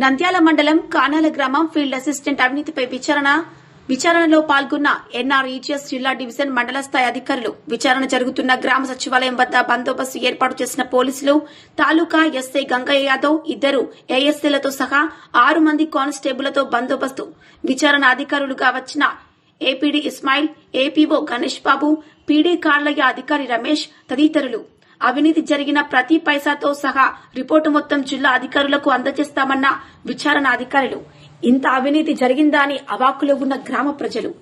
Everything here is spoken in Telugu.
నంద్యాల మండలం కానాల గ్రామం ఫీల్డ్ అసిస్టెంట్ అవినీతిపై విచారణ. విచారణలో పాల్గొన్న ఎన్ఆర్ఈజీఎస్ జిల్లా డివిజన్ మండల స్థాయి అధికారులు. విచారణ జరుగుతున్న గ్రామ సచివాలయం వద్ద బందోబస్తు ఏర్పాటు చేసిన పోలీసులు తాలూకా ఎస్ఐ గంగయ్య యాదవ్ ఇద్దరు ఏఎస్సీలతో సహా ఆరు మంది కానిస్టేబుళ్ళతో బందోబస్తు. విచారణ అధికారులుగా వచ్చిన APD Ismail APO Ganesh Babu PD Karlayya అధికారి రమేష్ తదితరులు. అవినీతి జరిగిన ప్రతి పైసాతో సహా రిపోర్టు మొత్తం జిల్లా అధికారులకు అందజేస్తామన్న విచారణ అధికారులు. ఇంత అవినీతి జరిగిందా అని అవాకులో ఉన్న గ్రామ ప్రజలు.